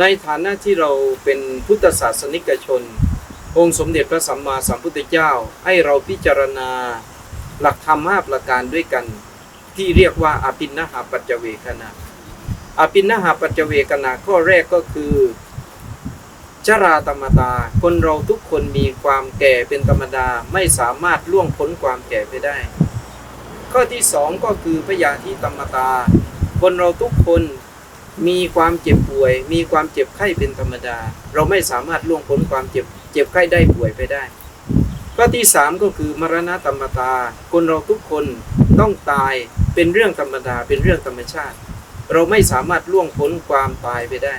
ในฐานะที่เราเป็นพุทธศาสนิกชน องค์สมเด็จพระสัมมาสัมพุทธเจ้าให้เราพิจารณาหลักธรรมห้าประการด้วยกัน ที่เรียกว่าอภินนหาปัจจเวคณะอภินนหาปัจจเวคณะข้อแรกก็คือชราธรรมตาคนเราทุกคนมีความแก่เป็นธรรมดาไม่สามารถล่วงพ้นความแก่ไปได้ ข้อที่สองก็คือพยาธิธรรมตา คนเราทุกคน มีความเจ็บป่วย มีความเจ็บไข้เป็นธรรมดา เราไม่สามารถล่วงพ้นความเจ็บ เจ็บไข้ได้ป่วยไปได้ข้อที่สามก็คือมรณะธรรมตา คนเราทุกคนต้องตายเป็นเรื่องธรรมดาเป็นเรื่องธรรมชาติ เราไม่สามารถล่วงพ้นความตายไปได้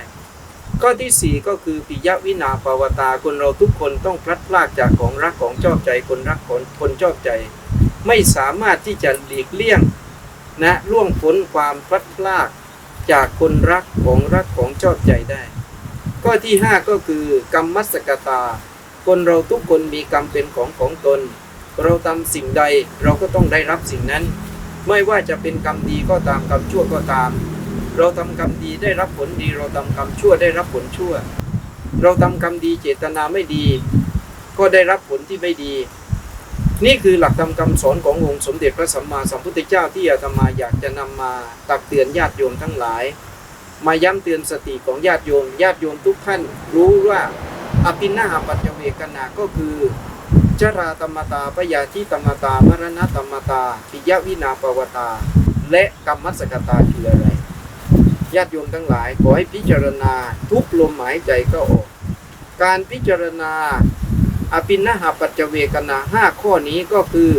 ข้อที่สี่ก็คือปิยวินาปาวตาคนเราทุกคนต้องพลัดพรากจากของรักของชอบใจคนรักของคนชอบใจ ไม่สามารถที่จะหลีกเลี่ยงนะล่วงพ้นความพลัดพราก จากคนรักของรักของชอบใจได้ ข้อที่ห้าก็คือกรรมมัสกตา คนเราทุกคนมีกรรมเป็นของของตน เราทำสิ่งใดเราก็ต้องได้รับสิ่งนั้น ไม่ว่าจะเป็นกรรมดีก็ตามกรรมชั่วก็ตาม เราทำกรรมดีได้รับผลดี เราทำกรรมชั่วได้รับผลชั่ว เราทำกรรมดีเจตนาไม่ดี ก็ได้รับผลที่ไม่ดี นี่คือหลักธรรมคำสอนขององค์สมเด็จพระสัมมาสัมพุทธเจ้าที่อาตมาอยากจะนำมาตักเตือนญาติโยมทั้งหลาย มาย้ำเตือนสติของญาติโยม ญาติโยมทุกท่านรู้ว่าอภินาหปัจจเวกนาก็คือชราธรรมตาปยาธิธรรมตามรณะธรรมตาปิยวินาปวตา และกรรมสกตาคืออะไรญาติโยมทั้งหลายขอให้พิจารณาทุกลมหายใจก็ออก การพิจารณา อภินหาปัจจเวกนาห้าข้อนี้ก็คือ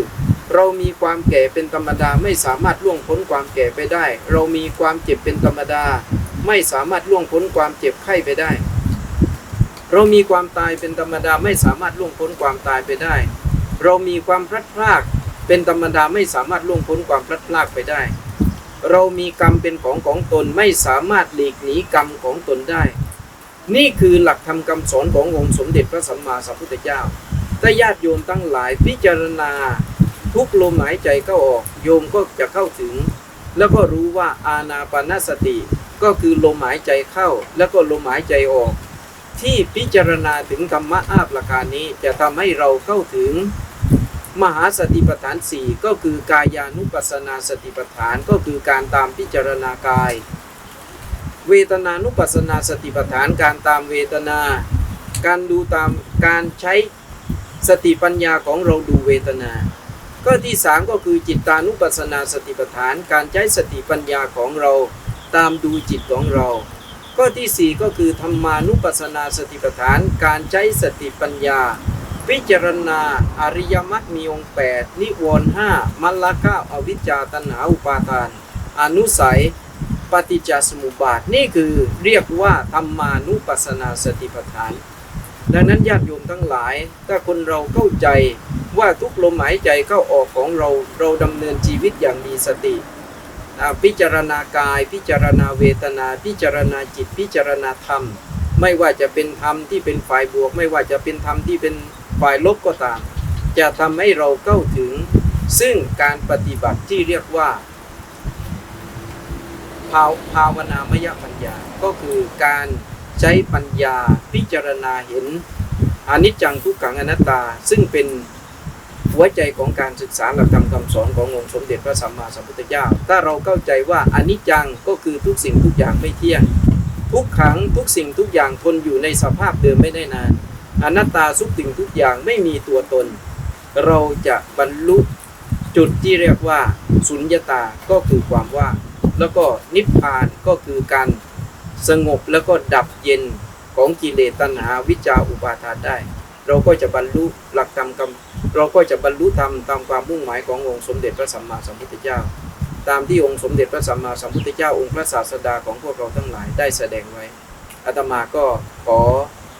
เรามีความแก่เป็นธรรมดาไม่สามารถล่วงพ้นความแก่ไปได้ เรามีความเจ็บเป็นธรรมดา ไม่สามารถล่วงพ้นความเจ็บไข้ไปได้ เรามีความตายเป็นธรรมดาไม่สามารถล่วงพ้นความตายไปได้ เรามีความพลัดพรากเป็นธรรมดาไม่สามารถล่วงพ้นความพลัดพรากไปได้ เรามีกรรมเป็นของของตนไม่สามารถหลีกหนีกรรมของตนได้ นี่คือหลักธรรมคำสอนขององค์สมเด็จพระสัมมาสัมพุทธเจ้าถ้าญาติโยมทั้งหลายพิจารณาทุกลมหายใจเข้าออก โยมก็จะเข้าถึง แล้วก็รู้ว่าอาณาปานสติ ก็คือลมหายใจเข้า แล้วก็ลมหายใจออก ที่พิจารณาถึงธรรมะอาประการนี้จะทำให้เราเข้าถึงมหาสติปัฏฐานสี่ก็คือกายานุปัสสนาสติปัฏฐานก็คือการตามพิจารณากาย เวทนานุปัสสนาสติปัฏฐานการตามเวทนา การดูตามการใช้สติปัญญาของเราดูเวทนา ก็ที่สามก็คือจิตตานุปัสสนาสติปัฏฐานการใช้สติปัญญาของเราตามดูจิตของเราข้อที่สี่ก็คือธรรมานุปัสสนาสติปัฏฐาน การใช้สติปัญญา พิจารณาอริยมรรคมีองค์แปดนิวรณ์ห้ามัลละก้าอวิชชาตัณหาอุปาทาน อนุสัย ปฏิจจสมุปบาทนี่คือเรียกว่าธรรมานุปัสสนาสติปัฏฐาน ดังนั้นญาติโยมทั้งหลาย ถ้าคนเราเข้าใจว่าทุกลมหายใจเข้าออกของเราเราดำเนินชีวิตอย่างมีสติ พิจารณากาย พิจารณาเวทนา พิจารณาจิต พิจารณาธรรม ไม่ว่าจะเป็นธรรมที่เป็นฝ่ายบวก ไม่ว่าจะเป็นธรรมที่เป็นฝ่ายลบก็ตาม จะทำให้เราเข้าถึงซึ่งการปฏิบัติที่เรียกว่า ภาวภาวนามยปัญญา ก็คือการใช้ปัญญาพิจารณาเห็นอนิจจังทุกขังอนัตตา ซึ่งเป็นหัวใจของการศึกษาหลักธรรมคำสอนขององค์สมเด็จพระสัมมาสัมพุทธเจ้า ถ้าเราเข้าใจว่าอนิจจังก็คือทุกสิ่งทุกอย่างไม่เที่ยง ทุกขังทุกสิ่งทุกอย่างทนอยู่ในสภาพเดิมไม่ได้นานอนัตตาทุกสิ่งทุกอย่างไม่มีตัวตน เราจะบรรลุจุดที่เรียกว่าสุญญตาก็คือความว่าง แล้วก็นิพพานก็คือการสงบแล้วก็ดับเย็นของกิเลสตัณหาวิจาอุปาทานได้ เราก็จะบรรลุหลักธรรมเราก็จะบรรลุธรรมตามความมุ่งหมายขององค์สมเด็จพระสัมมาสัมพุทธเจ้า ตามที่องค์สมเด็จพระสัมมาสัมพุทธเจ้าองค์พระศาสดาของพวกเราทั้งหลายได้แสดงไว้อาตมาก็ขอ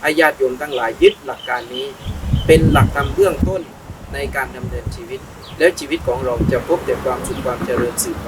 ให้ญาติโยมทั้งหลายยึดหลักการนี้ เป็นหลักธรรมเบื้องต้นในการดำเนินชีวิต แล้วชีวิตของเราจะพบแต่ความสุขความเจริญสืบไป